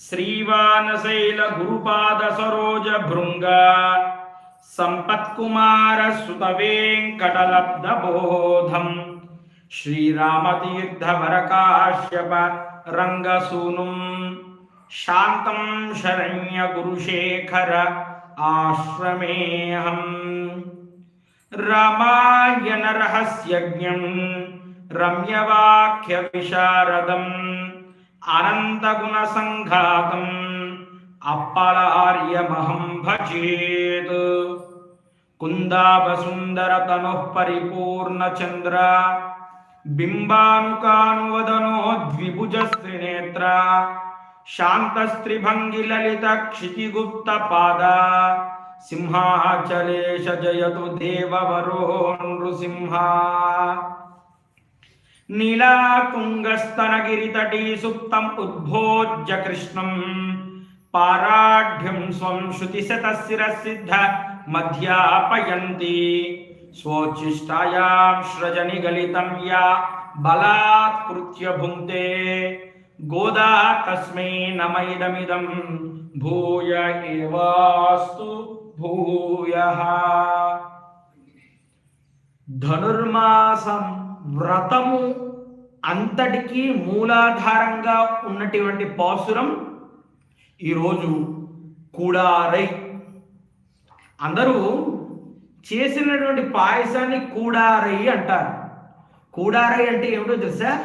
శ్రీవానశైల గురుపాద సరోజ భృంగ సంపత్కుమార సుత వెంకటలబ్ధ బోధం శ్రీరామతీర్థవరకాశ్యప రంగసూనుం శాంతం అనంతగుణ సంఘాతం అప్పలార్యమహం భజేత్ కుందాభసుందర తను పరిపూర్ణ చంద్ర బింబానుకానువదనో ద్విభుజ ద్విభుజస్త్రినేత్ర శాంతస్త్రిభంగి లలిత క్షితిగుప్త పాద సింహాచలేశ జయతు దేవవరో నృసింహ నీలాతుంగస్తనగిరితటీ సుప్తం ఉద్భోజ్య కృష్ణం పారాఢ్యం స్వం శృతిశతశిరసిద్ధ మధ్యాపయంతి స్వోచ్ఛిష్టాయాం సృజని గలితం యా బలాత్కృత్య భుంక్తే గోదా తస్మై నమైదమిదం భూయ ఏవాస్తు భూయః ధనుర్మాసం వ్రతము అంతటికీ మూలాధారంగా ఉన్నటువంటి పాసురం ఈరోజు కూడారై. అందరూ చేసినటువంటి పాయసాన్ని కూడారై అంటారు. కూడారై అంటే ఏమిటో తెలుసా?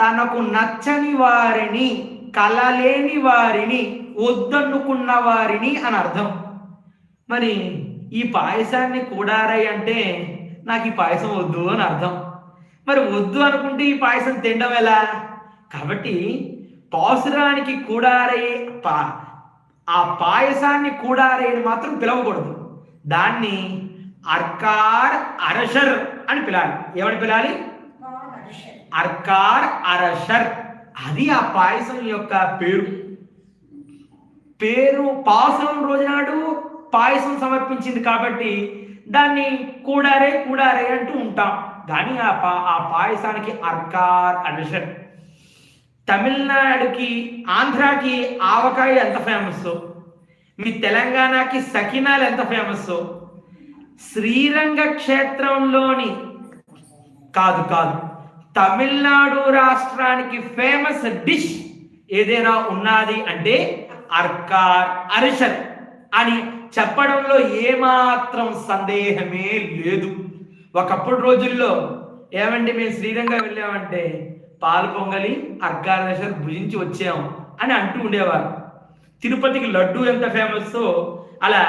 తనకు నచ్చని వారిని కలలేని వారిని వద్దనుకున్న వారిని అని అర్థం. మరి ఈ పాయసాన్ని కూడారై అంటే నాకు ఈ పాయసం వద్దు అని అర్థం. మరి వద్దు అనుకుంటే ఈ పాయసం తినడం ఎలా? కాబట్టి పాసురానికి కూడారై పా ఆ పాయసాన్ని కూడారేని అని మాత్రం పిలవకూడదు. దాన్ని అర్కార్ అరషర్ అని పిలాలి. ఏమని పిలాలి? అర్కార్ అరషర్. అది ఆ పాయసం యొక్క పేరు. పేరు పాసురం రోజునాడు పాయసం సమర్పించింది కాబట్టి దాన్ని కూడారే కూడారే అంటూ ఉంటాం. దాని ఆ పా ఆ పాయసానికి అర్కార్ అడిషన్ తమిళనాడుకి ఆంధ్రాకి ఆవకాయ ఎంత ఫేమస్ మీ తెలంగాణకి సకినాలు ఎంత ఫేమస్ శ్రీరంగ క్షేత్రంలోని కాదు కాదు. తమిళనాడు రాష్ట్రానికి ఫేమస్ డిష్ ఏదైనా ఉన్నది అంటే అర్కార్ అరిషన్ అని చెప్పడంలో ఏమాత్రం సందేహమే లేదు. ఒకప్పుడు రోజుల్లో ఏమండి మేము శ్రీరంగా వెళ్ళామంటే పాలు పొంగలి అర్కార్ భుజించి వచ్చాం అని అంటూ ఉండేవారు. తిరుపతికి లడ్డు ఎంత ఫేమస్ అలా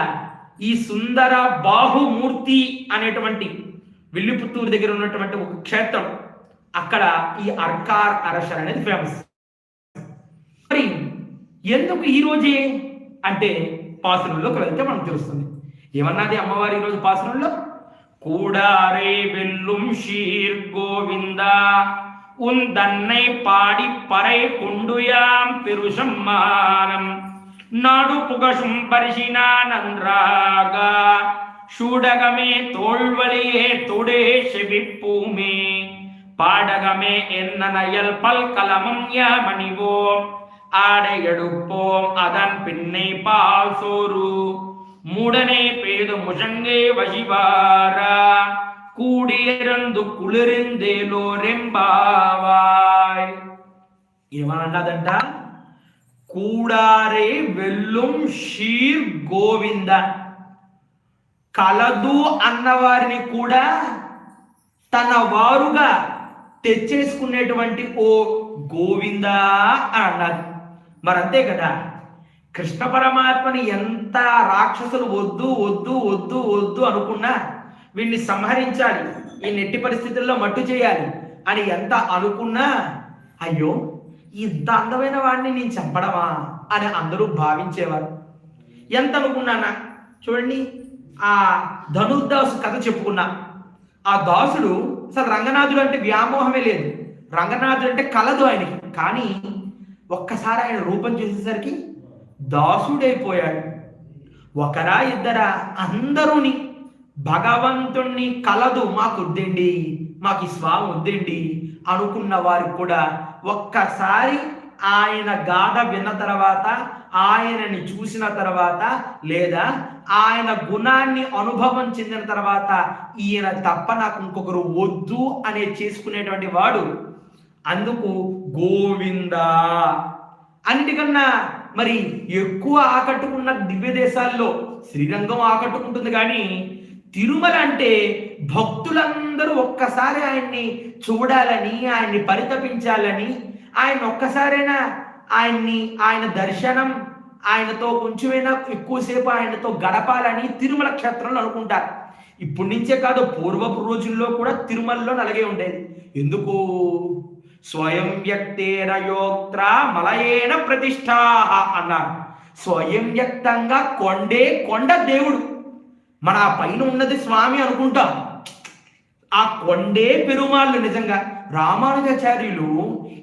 ఈ సుందర బాహుమూర్తి అనేటువంటి విల్లిపుత్తూరు దగ్గర ఉన్నటువంటి ఒక క్షేత్రం అక్కడ ఈ అర్కార్ అరసర్ అనేది ఫేమస్. మరి ఎందుకు ఈ రోజే? అంటే పాసనంలోకి వెళ్తే మనకు తెలుస్తుంది ఏమన్నది అమ్మవారి ఈరోజు పాసనంలో కూడారే వెల్లుం షీర్ గోవింద உந்தன்னை பாடி பறை கொண்டுயாம் பெருசம்மானம் நாடு புகழும் பரிசினா நன்றாக சூடகமே தோல்வழியே தொடே செவிப்பூமே பாடகமே என்ன நயல் பல்கலமம் யாமணிவோம் ஆடை எடுப்போம் அதன் பின்னை பால் சோறு மூடனை பேது முழங்கே வழிவாரா கூடியிருந்து குளிர்ந்தேலோரெம்பாவாய் ఏమన్నాదంట కూడారే వెల్లుం షీర్ గోవింద కలదు అన్నవారిని కూడా తన వారుగా తెచ్చేసుకునేటువంటి ఓ గోవిందా అన్నది మరి అంతే కదా. కృష్ణ పరమాత్మని ఎంత రాక్షసులు వద్దు వద్దు వద్దు వద్దు అనుకున్నా వీడిని సంహరించాలి ఈ నెట్టి పరిస్థితుల్లో మట్టు చేయాలి అని ఎంత అనుకున్నా అయ్యో ఇంత అందమైన వాడిని నేను చంపడమా అని అందరూ భావించేవారు. ఎంత అనుకున్నానా చూడండి ఆ ధనుర్దాసు కథ చెప్పుకున్నా. ఆ దాసుడు అసలు రంగనాథుడు అంటే వ్యామోహమే లేదు. రంగనాథుడు అంటే కలదు ఆయనకి. కానీ ఒక్కసారి ఆయన రూపం చూసేసరికి దాసుడైపోయాడు. ఒకరా ఇద్దరా అందరూని భగవంతుణ్ణి కలదు మాకు వద్దండి మాకు ఈ స్వామి వద్దండి అనుకున్న వారికి కూడా ఒక్కసారి ఆయన గాథ విన్న తర్వాత ఆయనని చూసిన తర్వాత లేదా ఆయన గుణాన్ని అనుభవం చెందిన తర్వాత ఈయన తప్ప నాకు ఇంకొకరు వద్దు అనే చేసుకునేటువంటి వాడు. అందుకు గోవింద. అన్నిటికన్నా మరి ఎక్కువ ఆకట్టుకున్న దివ్య దేశాల్లో శ్రీరంగం ఆకట్టుకుంటుంది కానీ తిరుమల అంటే భక్తులందరూ ఒక్కసారి ఆయన్ని చూడాలని ఆయన్ని పరితపించాలని ఆయన ఒక్కసారైనా ఆయన్ని ఆయన దర్శనం ఆయనతో కొంచెమైనా ఎక్కువసేపు ఆయనతో గడపాలని తిరుమల క్షేత్రంలో అనుకుంటారు. ఇప్పటి నుంచే కాదు పూర్వపు రోజుల్లో కూడా తిరుమలలో అలాగే ఉండేది. ఎందుకు? స్వయం వ్యక్తేరయోక్త్ర మలయేన ప్రతిష్టా అన్నారు స్వయం వ్యక్తంగా కొండే కొండ దేవుడు మన ఆ పైన ఉన్నది స్వామి అనుకుంటాం ఆ కొండే పెరుమాళ్ళు నిజంగా రామానుజాచార్యులు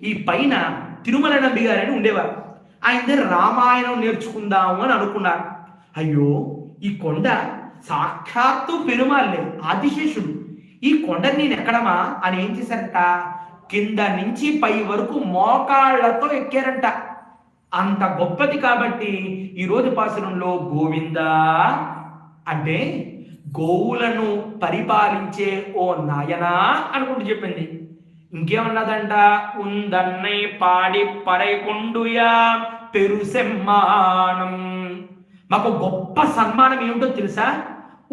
ఈ పైన తిరుమల నంబి గారని ఉండేవారు ఆయన దగ్గర రామాయణం నేర్చుకుందాము అని అనుకున్నారు అయ్యో ఈ కొండ సాక్షాత్తు పెరుమాళ్ళే ఆదిశేషుడు ఈ కొండని నేను ఎక్కడమా అని ఏం చేశారట కింద నుంచి పై వరకు మోకాళ్ళతో ఎక్కారంట. అంత గొప్పది కాబట్టి ఈ రోజు పాసురంలో గోవింద అంటే గోవులను పరిపాలించే ఓ నాయనా అనుకుంటూ చెప్పింది. ఇంకేమన్నదంట? ఉందన్నై పాడి పరైకొండుయా పెరుసెమ్మానం. మాకు గొప్ప సన్మానం ఏమిటో తెలుసా?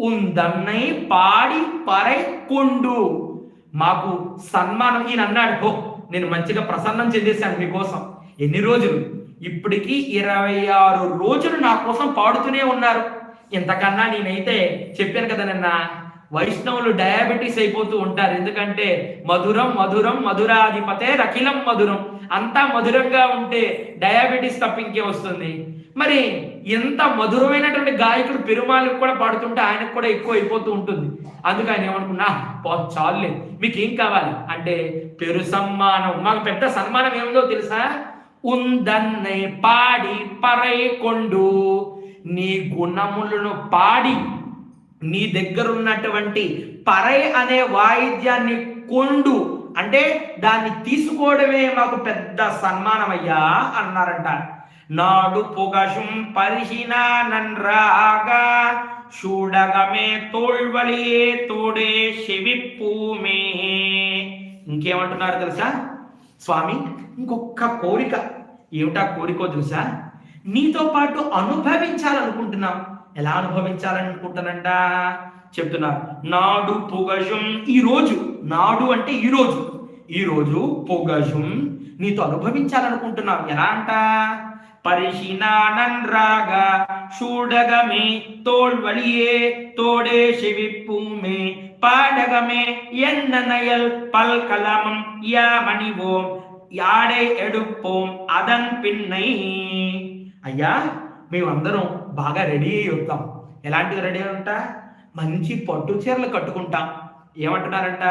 ఉందన్నై పాడి పరై కొండు మాకు సన్మానం ఈయన అన్నాడు హో నేను మంచిగా ప్రసన్నం చెందేశాను మీకోసం. ఎన్ని రోజులు? ఇప్పటికీ ఇరవై ఆరు రోజులు నా కోసం పాడుతూనే ఉన్నారు. ఇంతకన్నా నేనైతే చెప్పాను కదా నిన్న వైష్ణవులు డయాబెటీస్ అయిపోతూ ఉంటారు. ఎందుకంటే మధురం మధురం మధురాధిపతే రఖిలం మధురం. అంతా మధురంగా ఉంటే డయాబెటీస్ తప్ప ఇంకే వస్తుంది? మరి ఎంత మధురమైనటువంటి గాయకుడు పెరుమాళ్ళకి కూడా పాడుతుంటే ఆయనకు కూడా ఎక్కువ అయిపోతూ ఉంటుంది. అందుకు ఆయన ఏమనుకున్నా పో చాలులే మీకు ఏం కావాలి? అంటే పెరు సన్మానం. మాకు పెద్ద సన్మానం ఏముందో తెలుసా? ఉందన్నే పాడి పరై కొండు నీ గుణములను పాడి నీ దగ్గర ఉన్నటువంటి పరై అనే వాయిద్యాన్ని కొండు. అంటే దాన్ని తీసుకోవడమే మాకు పెద్ద సన్మానమయ్యా అన్నారంట. నాడు పొగషుం పరిహినా నన్రాగా చూడగమే తోల్వలియే తోడే చెవిప్పూమే ఇంకేమంటున్నారు తెలుసా? స్వామి ఇంకొక కోరిక. ఏమిటా కోరికో తెలుసా? నీతో పాటు అనుభవించాలనుకుంటున్నాం. ఎలా అనుభవించాలనుకుంటానంట చెప్తున్నారు నాడు పొగజం ఈరోజు నాడు అంటే ఈరోజు. ఈరోజు ఈ రోజు పొగజం నీతో అనుభవించాలనుకుంటున్నాం. ఎలా అంట? పరిశీనానన్ రాగా చూడగమే తోల్వలియే తోడే శివిప్పుమే పాడగమే ఎన్న నయల్ పల్కలమం యామణివోం యాడే ఎడుపోం అదన్ పిన్నై అయ్యా మేమందరం బాగా రెడీ అయ్యి వస్తాం ఎలాంటివి రెడీ ఉంటా మంచి పట్టు చీరలు కట్టుకుంటాం ఏమంటున్నారంట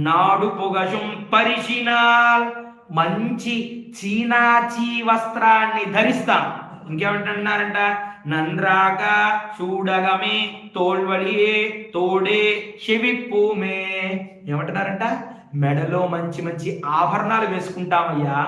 నాడు పొగషం పరిశీనాల్ మంచి చీనాచీ వస్త్రాన్ని ధరిస్తాం. ఇంకేమంటున్నారంట? నన్రాగా చూడగమే తోల్వలియే తోడే చెవిప్పూమే ఏమంటున్నారంట? మెడలో మంచి మంచి ఆభరణాలు వేసుకుంటామయ్యా.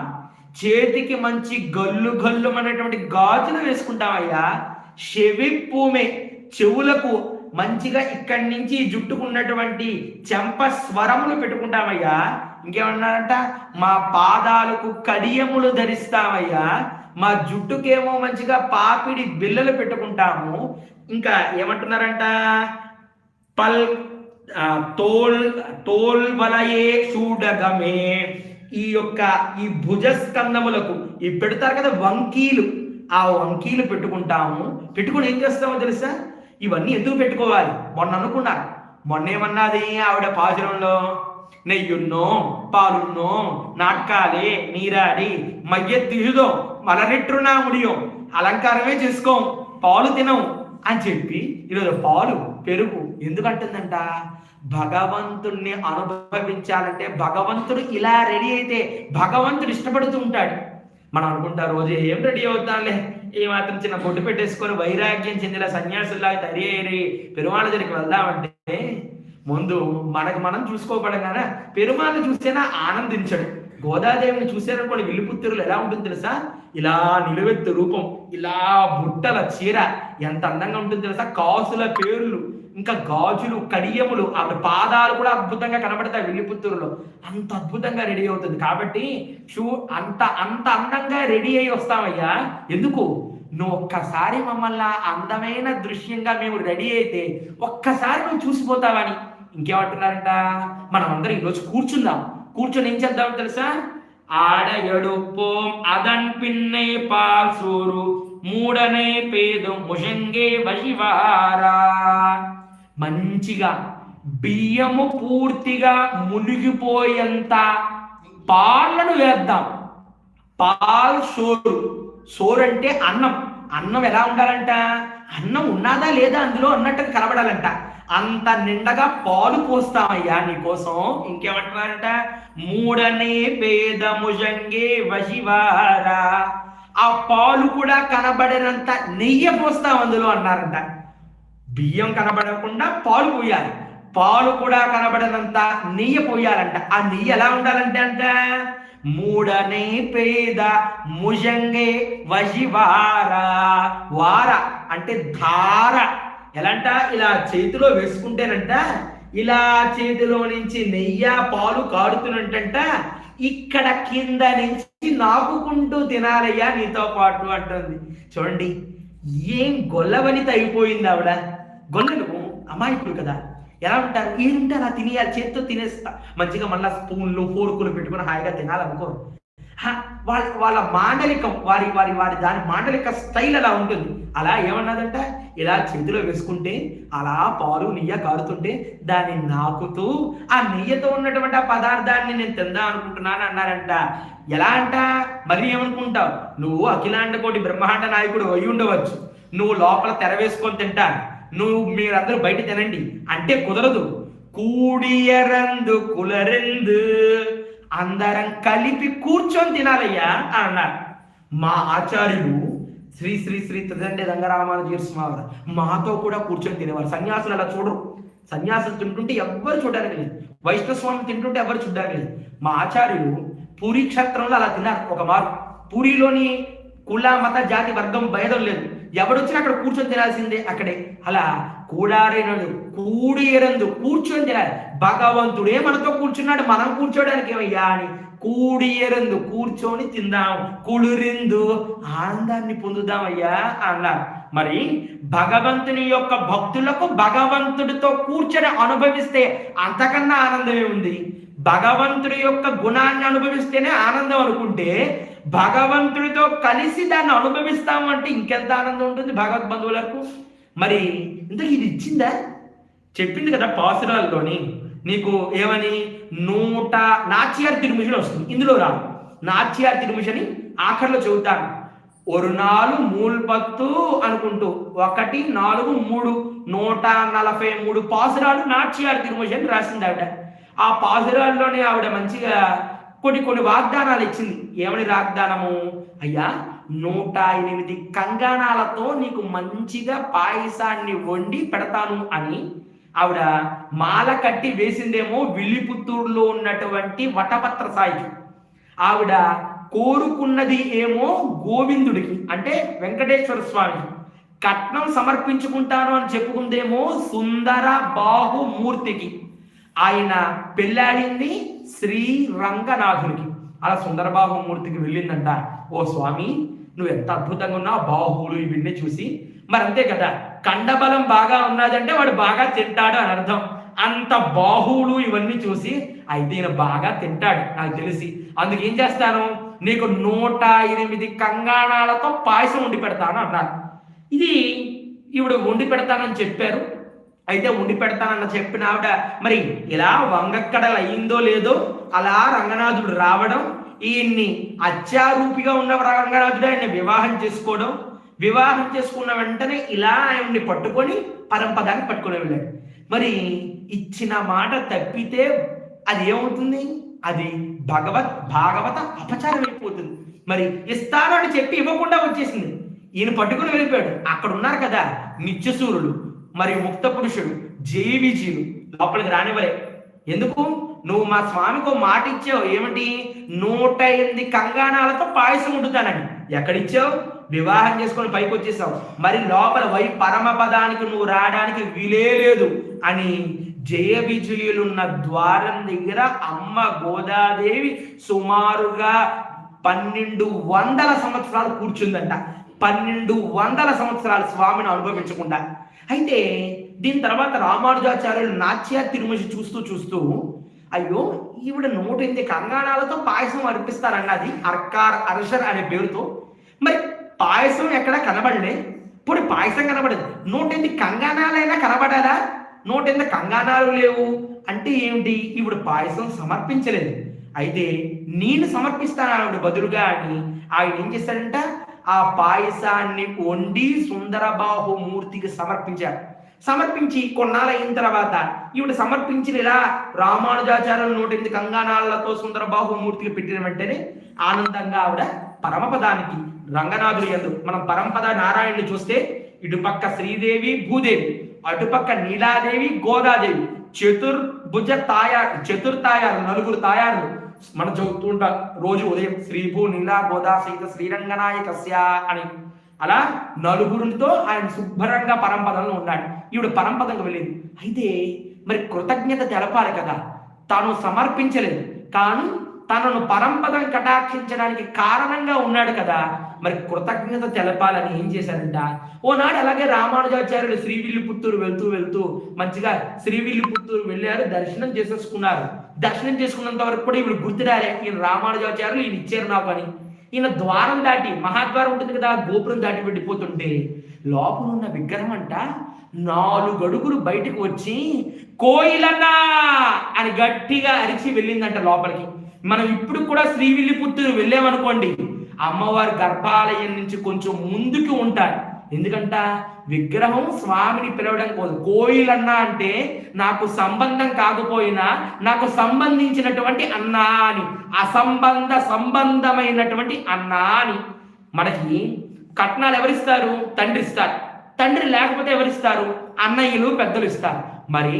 చేతికి మంచి గల్లు గల్లు అనేటువంటి గాజులు వేసుకుంటామయ్యా. చెవిప్పూమే చెవులకు మంచిగా ఇక్కడి నుంచి జుట్టుకున్నటువంటి చెంప స్వరములు పెట్టుకుంటామయ్యా. ఇంకేమన్నారంట? మా పాదాలకు కడియములు ధరిస్తామయ్యా. మా జుట్టుకేమో మంచిగా పాపిడి బిల్లలు పెట్టుకుంటాము. ఇంకా ఏమంటున్నారంట? పల్ తోల్ తోల్ వలయే చూడగమే. ఈ యొక్క ఈ భుజస్కందములకు ఈ పెడతారు కదా వంకీలు. ఆ వంకీలు పెట్టుకుంటాము. పెట్టుకుని ఏం చేస్తామో తెలుసా? ఇవన్నీ ఎందుకు పెట్టుకోవాలి? మొన్న అనుకున్నా మొన్న ఏమన్నది ఆవిడ పాశురంలో నెయ్యున్నో పాలున్నో నాట్కాలే నీరాడి మయ్యెత్తియుదో మలనెట్రునా ముడియో అలంకారమే చేసుకోం పాలు తినం అని చెప్పి ఈరోజు పాలు పెరుగు ఎందుకంటుందంట? భగవంతుణ్ణి అనుభవించాలంటే భగవంతుడు ఇలా రెడీ అయితే భగవంతుడు ఇష్టపడుతూ ఉంటాడు. మనం అనుకుంటా రోజు ఏం రెడీ అవుతాంలే ఈ మాత్రం చిన్న బొట్టు పెట్టేసుకొని వైరాగ్యం చెందిన సన్యాసుల్లాగా తయారయ్యి పెరుమాళ దగ్గరికి వెళ్దామంటే ముందు మనకు మనం చూసుకోబడగానే పెరుమాళను చూసేనా ఆనందించడు గోదాదేవిని చూసారనుకోండి విల్లుపుత్తురులు ఎలా ఉంటుంది తెలుసా? ఇలా నిలువెత్తు రూపం ఇలా బుట్టల చీర ఎంత అందంగా ఉంటుంది తెలుసా? కాసుల పేర్లు ఇంకా గాజులు కడియములు ఆవిడ పాదాలు కూడా అద్భుతంగా కనబడతాయి విల్లిపుత్తూరులో అంత అద్భుతంగా రెడీ అవుతుంది. కాబట్టి షూ అంత అంత అందంగా రెడీ అయి వస్తామయ్యా ఎందుకు? నువ్వు ఒక్కసారి మమ్మల్ని అందమైన దృశ్యంగా మేము రెడీ అయితే ఒక్కసారి నువ్వు చూసిపోతావని. ఇంకేమంటున్నారంట? మనం అందరం ఈరోజు కూర్చుందాం. కూర్చొని ఏం చేద్దాం తెలుసా? ఆడ ఎడుపోం అదన్ పిన్నై పాల్సూరు మూడనే పేదం ముషంగే వశివారా. మంచిగా బియ్యము పూర్తిగా మునిగిపోయేంత పాలను వేద్దాం. Paul Shore. సోరు అంటే అన్నం. అన్నం ఎలా ఉండాలంట? అన్నం ఉన్నదా లేదా అందులో అన్నట్టు కనబడాలంట. అంత నిండగా పాలు పోస్తామయ్యా నీకోసం ఇంకేమంటున్నారంట? మూడనే పేద ముజంగే వశివారా. ఆ పాలు కూడా కనబడినంత నెయ్యి పోస్తాం అందులో అన్నారంట. బియ్యం కనబడకుండా పాలు పోయాలి. పాలు కూడా కనబడనంత నెయ్యి పోయాలంట. ఆ నెయ్యి ఎలా ఉండాలంటే అంట? మూడనే పేద ముజంగే వజివార. వార అంటే ధార. ఎలాంట? ఇలా చేతిలో వేసుకుంటేనంట. ఇలా చేతిలో నుంచి నెయ్యి పాలు కాడుతున్నట్టంట ఇక్కడ కింద నుంచి నాకుకుంటూ తినాలయ్యా నీతో పాటు అంటుంది. చూడండి ఏం గొల్లవనిత అయిపోయింది ఆవిడ. గొల్లలు అమాయకులు కదా. ఎలా ఉంటారు? ఏంటి అలా తినేయాలి చేత్తో తినేస్తా. మంచిగా మళ్ళీ స్పూన్లు ఫోర్కులు పెట్టుకుని హాయిగా తినాలనుకో. వాళ్ళ వాళ్ళ మాండలికం వారి వారి వారి దాని మాండలిక స్టైల్ అలా ఉంటుంది. అలా ఏమన్నదంట? ఇలా చేతిలో వేసుకుంటే అలా పాలు నెయ్య కారుతుంటే దాన్ని నాకుతూ ఆ నెయ్యతో ఉన్నటువంటి ఆ పదార్థాన్ని నేను తిందా అనుకుంటున్నాను అన్నారంట. ఎలా అంట? మరి ఏమనుకుంటావు? నువ్వు అఖిలాండ కోటి బ్రహ్మాండ నాయకుడు అయి ఉండవచ్చు. నువ్వు లోపల తెర వేసుకొని తింటా నువ్వు మీరందరూ బయట తినండి. అంటే కుదరదు. కూడియరందు కులరెందు అందరం కలిపి కూర్చొని తినాలయ్యా అన్నారు. మా ఆచార్యులు శ్రీ శ్రీ శ్రీ త్రిదండి రంగరామానుజీ స్వామి మాతో కూడా కూర్చొని తినేవారు. సన్యాసులు అలా చూడరు. సన్యాసులు తింటుంటే ఎవ్వరు చూడడానికి లేదు. వైష్ణవ స్వామి తింటుంటే ఎవరు చూడడానికి లేదు. మా ఆచార్యులు పూరి క్షేత్రంలో అలా తిన్నారు. ఒక మారు పూరిలోని కుల మత జాతి వర్గం భేదం లేదు. ఎవడొచ్చినా అక్కడ కూర్చొని తినాల్సిందే అక్కడే. అలా కూడారేనందు కూడి ఎరందు కూర్చొని తినాలి. భగవంతుడే మనతో కూర్చున్నాడు మనం కూర్చోడానికి ఏమయ్యా అని. కూడి ఎరందు కూర్చొని తిందాం కుളിరిందు ఆనందాన్ని పొందుదామయ్యా అన్నారు. మరి భగవంతుని యొక్క భక్తులకు భగవంతుడితో కూర్చొని అనుభవిస్తే అంతకన్నా ఆనందమే ఉంది. భగవంతుడి యొక్క గుణాన్ని అనుభవిస్తేనే ఆనందం అనుకుంటే భగవంతుడితో కలిసి దాన్ని అనుభవిస్తాము అంటే ఇంకెంత ఆనందం ఉంటుంది భగవత్ బంధువులకు మరి ఇంతకు ఇది ఇచ్చిందా? చెప్పింది కదా పాసురాల్లోని నీకు ఏమని? నూట నాచ్యార్ తిరుమిషన్ వస్తుంది. ఇందులో రా. నాచ్యార్ తిరుమిషని ఆఖరిలో చెబుతాను. ఒక నాలుగు మూడు పత్తు అనుకుంటూ. ఒకటి నాలుగు మూడు. నూట నలభై మూడు పాసురాలు నాట్యార్ తిరుమిషన్ రాసింది ఆవిడ ఆ పాసురాల్లోనే ఆవిడ మంచిగా కొన్ని కొన్ని వాగ్దానాలు ఇచ్చింది. ఏమని వాగ్దానము? అయ్యా నూట ఎనిమిది కంగణాలతో నీకు మంచిగా పాయసాన్ని వండి పెడతాను అని ఆవిడ మాల కట్టి వేసిందేమో విల్లిపుత్తూరులో ఉన్నటువంటి వటపత్ర సాయికి. ఆవిడ కోరుకున్నది ఏమో గోవిందుడికి అంటే వెంకటేశ్వర స్వామి. కట్నం సమర్పించుకుంటాను అని చెప్పుకుందేమో సుందర బాహుమూర్తికి. ఆయన పెళ్ళాడింది శ్రీ రంగనాథునికి అలా సుందరబాహుమూర్తికి వెళ్ళిందంట. ఓ స్వామి నువ్వు ఎంత అద్భుతంగా ఉన్నావు బాహువులు ఇవన్నీ చూసి. మరి అంతే కదా కండబలం బాగా ఉన్నదంటే వాడు బాగా తింటాడు అని అర్థం. అంత బాహువులు ఇవన్నీ చూసి అయితే ఈయన బాగా తింటాడు నాకు తెలిసి. అందుకు ఏం చేస్తాను? నీకు నూట ఎనిమిది కంగాణాలతో పాయసం వండి పెడతాను అన్నారు. ఇది ఇవిడు వండి పెడతానని చెప్పారు. అయితే ఉండి పెడతానన్న చెప్పిన ఆవిడ మరి ఇలా వంగక్కడలు అయ్యిందో లేదో అలా రంగనాథుడు రావడం ఈయన్ని అత్యారూపిగా ఉన్న రంగనాథుడు ఆయన్ని వివాహం చేసుకోవడం వివాహం చేసుకున్న వెంటనే ఇలా ఆయన్ని పట్టుకొని పరంపదాన్ని పట్టుకుని వెళ్ళాడు. మరి ఇచ్చిన మాట తప్పితే అది ఏమవుతుంది? అది భగవత్ భాగవత అపచారం అయిపోతుంది. మరి ఇస్తాను అని చెప్పి ఇవ్వకుండా వచ్చేసింది. ఈయన పట్టుకుని వెళ్ళిపోయాడు. అక్కడ ఉన్నారు కదా నిత్యసూరుడు మరి ముక్త పురుషుడు జేవిజీలు లోపలికి రానివ్వలే. ఎందుకు? నువ్వు మా స్వామికి మాట ఇచ్చావు. ఏమిటి? నూట ఎనిమిది కంగాణాలతో పాయసం వండుతానని. ఎక్కడిచ్చావు? వివాహం చేసుకొని పైకి వచ్చేసావు. మరి లోపల వై పరమ పదానికి నువ్వు రావడానికి వీలే లేదు అని జయ విజయులున్న ద్వారం దగ్గర అమ్మ గోదాదేవి సుమారుగా పన్నెండు వందల సంవత్సరాలు కూర్చుందంట. పన్నెండు వందల సంవత్సరాలు స్వామిని అనుభవించకుండా. అయితే దీని తర్వాత రామానుజాచార్యులు నాట్య తిరుమసి చూస్తూ చూస్తూ అయ్యో ఈవిడ నూట ఎనిమిది కంగాణాలతో పాయసం అర్పిస్తారన్నది అర్కార్ అర్షర్ అనే పేరుతో. మరి పాయసం ఎక్కడ కనబడలే. ఇప్పుడు పాయసం కనబడదు. నూట ఎనిమిది కంగాణాలైనా కనబడాలా? నూట ఎనిమిది కంగాణాలు లేవు. అంటే ఏమిటి? ఈవిడ పాయసం సమర్పించలేదు. అయితే నేను సమర్పిస్తాను ఆవిడ బదులుగా అని ఆయన ఏం చేస్తాడంట? ఆ పాయసాన్ని వండి సుందరబాహు మూర్తికి సమర్పించారు. సమర్పించి కొన్నాళ్ళ తర్వాత ఈవిడ సమర్పించిన ఇలా రామానుజాచార్యులు నూటెనిమిది సుందరబాహు మూర్తికి పెట్టిన వెంటనే ఆనందంగా ఆవిడ పరమపదానికి రంగనాథుడు ఎందు మనం పరంపద నారాయణుని చూస్తే ఇటుపక్క శ్రీదేవి భూదేవి అటుపక్క నీలాదేవి గోదాదేవి చతుర్భుజ తాయారు చతుర్తాయారు నలుగురు తాయారులు మనం చదువుతూ ఉంటాం రోజు ఉదయం శ్రీభూ నీలా గోదా సీత శ్రీరంగనాయకస్య అని. అలా నలుగురితో ఆయన శుభ్రంగా పరంపదంలో ఉన్నాడు. ఈవిడ పరంపదంగా వెళ్ళింది. అయితే మరి కృతజ్ఞత తెలపాలి కదా. తాను సమర్పించలేదు. కానీ తనను పరంపదం కటాక్షించడానికి కారణంగా ఉన్నాడు కదా. మరి కృతజ్ఞత తెలపాలని ఏం చేశారంట? ఓనాడు అలాగే రామానుజాచార్యులు శ్రీవిల్లిపుత్తూరు వెళ్తూ వెళ్తూ మంచిగా శ్రీవిల్లిపుత్తూరు వెళ్ళారు దర్శనం చేసేసుకున్నారు. దర్శనం చేసుకున్నంత వరకు కూడా ఇప్పుడు గుర్తురాలే ఈయన రామానుజాచార్యులు ఈయన ఇచ్చారు నాకు అని. ఈయన ద్వారం దాటి మహాద్వారం ఉంటుంది కదా గోపురం దాటి వెళ్ళిపోతుంటే లోపల ఉన్న విగ్రహం అంట నాలుగు అడుగులు బయటకు వచ్చి కోయిలన్నా అని గట్టిగా అరిచి వెళ్ళిందంట లోపలికి. మనం ఇప్పుడు కూడా శ్రీవిల్లిపుత్తూరు వెళ్ళామనుకోండి అమ్మవారి గర్భాలయం నుంచి కొంచెం ముందుకు ఉంటారు. ఎందుకంట? విగ్రహం స్వామిని పిలవడం కోసం కోయిలన్నా అంటే నాకు సంబంధం కాకపోయినా నాకు సంబంధించినటువంటి అన్నా అని అసంబంధ సంబంధమైనటువంటి అన్నా అని. మనకి కట్నాలు ఎవరిస్తారు? తండ్రి ఇస్తారు. తండ్రి లేకపోతే ఎవరిస్తారు? అన్నయ్యలు పెద్దలు ఇస్తారు. మరి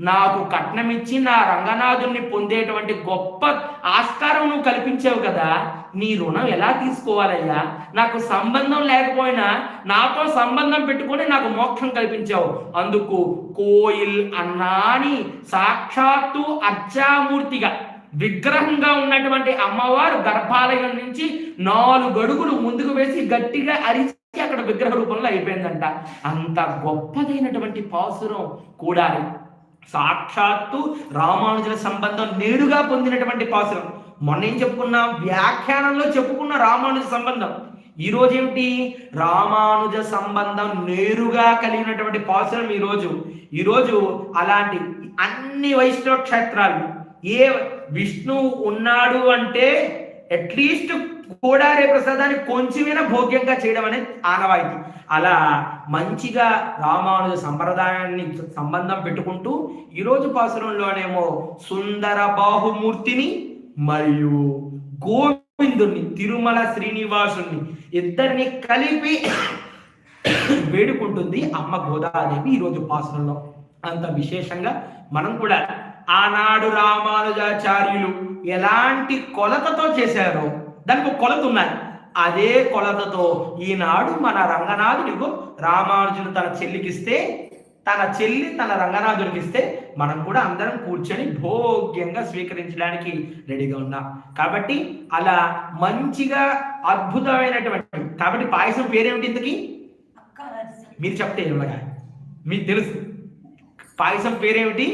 నాకు కట్నం ఇచ్చి నా రంగనాథుణ్ణి పొందేటువంటి గొప్ప ఆస్కారం నువ్వు కల్పించావు కదా నీ రుణం ఎలా తీసుకోవాలయ్యా? నాకు సంబంధం లేకపోయినా నాతో సంబంధం పెట్టుకొని నాకు మోక్షం కల్పించావు. అందుకు కోయిల్ అన్నాని సాక్షాత్తు అర్చామూర్తిగా విగ్రహంగా ఉన్నటువంటి అమ్మవారు గర్భాలయం నుంచి నాలుగు అడుగులు ముందుకు వేసి గట్టిగా అరిచి అక్కడ విగ్రహ రూపంలో అయిపోయిందంట. అంత గొప్పదైనటువంటి పాసురం కూడాలి సాక్షాత్తు రామానుజుల సంబంధం నేరుగా పొందినటువంటి పాసురం మొన్న ఏం చెప్పుకున్నా? వ్యాఖ్యానంలో చెప్పుకున్న రామానుజ సంబంధం. ఈ రోజు ఏమిటి? రామానుజ సంబంధం నేరుగా కలిగినటువంటి పాసురం ఈరోజు ఈరోజు అలాంటి అన్ని వైష్ణవ క్షేత్రాలు ఏ విష్ణువు ఉన్నాడు అంటే అట్లీస్ట్ కోడారే ప్రసాదాన్ని కొంచెమైనా భోగ్యంగా చేయడం అనేది ఆనవాయితీ. అలా మంచిగా రామానుజ సంప్రదాయాన్ని సంబంధం పెట్టుకుంటూ ఈరోజు పాసురంలోనేమో సుందర బాహుమూర్తిని మరియు గోవిందుని తిరుమల శ్రీనివాసుని ఇద్దరిని కలిపి వేడుకుంటుంది అమ్మ గోదాదేవి ఈరోజు పాసురంలో. అంత విశేషంగా మనం కూడా ఆనాడు రామానుజాచార్యులు ఎలాంటి కొలతతో చేశారో దానికి ఒక కొలత ఉన్నది. అదే కొలతతో ఈనాడు మన రంగనాథుడికు రామానుజుడు తన చెల్లికిస్తే తన చెల్లి తన రంగనాథుడికి ఇస్తే మనం కూడా అందరం కూర్చొని భోగ్యంగా స్వీకరించడానికి రెడీగా ఉన్నాం. కాబట్టి అలా మంచిగా అద్భుతమైనటువంటి కాబట్టి పాయసం పేరేమిటి ఇంతకి? మీరు చెప్తే ఇవ్వగా మీకు తెలుసు. పాయసం పేరేమిటి?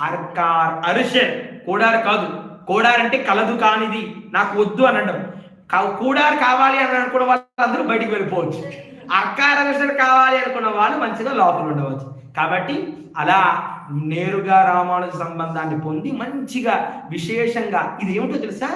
అర్కార్ అరిషర్ కోడార్ కాదు. కోడారంటే కలదు కానిది. నాకు వద్దు అని అనడం కూడారు కావాలి అని అనుకున్న వాళ్ళందరూ బయటికి వెళ్ళిపోవచ్చు. అర్కార్ కావాలి అనుకున్న వాళ్ళు మంచిగా లోపల ఉండవచ్చు. కాబట్టి అలా నేరుగా రామానుజ సంబంధాన్ని పొంది మంచిగా విశేషంగా ఇది ఏమిటో తెలుసా?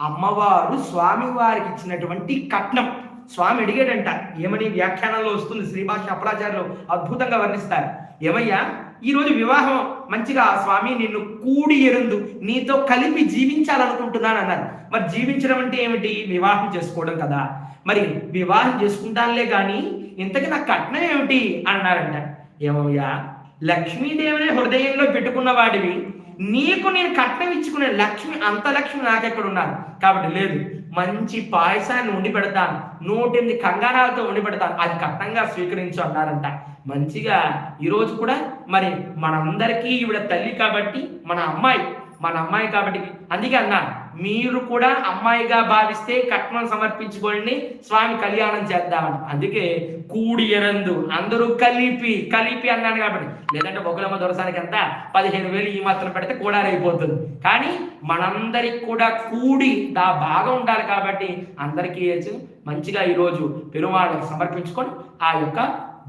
అమ్మవారు స్వామి వారికి ఇచ్చినటువంటి కట్నం. స్వామి అడిగాడంట ఏమని వ్యాఖ్యానంలో వస్తుంది శ్రీభాష అపరాచార్యులు అద్భుతంగా వర్ణిస్తారు. ఏమయ్యా? ఈరోజు వివాహం మంచిగా స్వామి నిన్ను కూడి ఎరుందు. నీతో కలిపి జీవించాలనుకుంటున్నాను అన్నారు. మరి జీవించడం అంటే ఏమిటి? వివాహం చేసుకోవడం కదా. మరి వివాహం చేసుకుంటానులే కానీ ఇంతకీ నా కట్నం ఏమిటి? అన్నారంట. ఏమయ్యా? లక్ష్మీదేవిని హృదయంలో పెట్టుకున్న వాడివి. నీకు నేను కట్నం ఇచ్చుకునే లక్ష్మి అంత లక్ష్మి నాకెక్కడ ఉన్నారు కాబట్టి లేదు మంచి పాయసాన్ని ఉండి పెడతాను. నూటెనిమిది కంగారాలతో ఉండి పెడతాను. అది కట్నంగా స్వీకరించు అన్నారంట. మంచిగా ఈరోజు కూడా మరి మనందరికీ ఈవిడ తల్లి కాబట్టి మన అమ్మాయి మన అమ్మాయి కాబట్టి. అందుకే అన్నా మీరు కూడా అమ్మాయిగా భావిస్తే కట్నం సమర్పించుకోండి స్వామి కళ్యాణం చేద్దామని. అందుకే కూడి ఎరందు అందరూ కలిపి కలిపి అన్నాను కాబట్టి. లేదంటే బొగ్గులమ్మ దొరసానికి ఎంత? పదిహేను వేలు ఈ మాత్రం పెడితే కూడా అయిపోతుంది కానీ మనందరికి కూడా కూడి దా బాగా ఉండాలి కాబట్టి అందరికీ వేసి మంచిగా ఈరోజు పెరుమాళ్ళకి సమర్పించుకొని ఆ యొక్క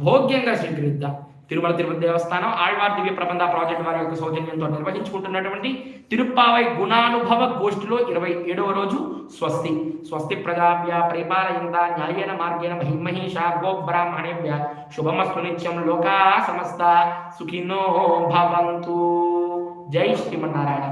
భోగ్యంగా స్వీకరిద్దాం. తిరుమల తిరుపతి దేవస్థానం ఆళ్వార్ దివ్య ప్రబంధ ప్రాజెక్ట్ వారి యొక్క సౌజన్యంతో నిర్వహించుకుంటున్నటువంటి తిరుప్పావై గుణానుభవ గోష్ఠిలో ఇరవై ఏడవ రోజు స్వస్తి. స్వస్తి ప్రజాభ్య పరిపాలయంత న్యాయేన మార్గేణ మహిమహీష గో బ్రాహ్మణేభ్య శుభమస్తు నిత్యం లోకా సమస్త సుఖినో భవంతు. జై శ్రీమన్నారాయణ.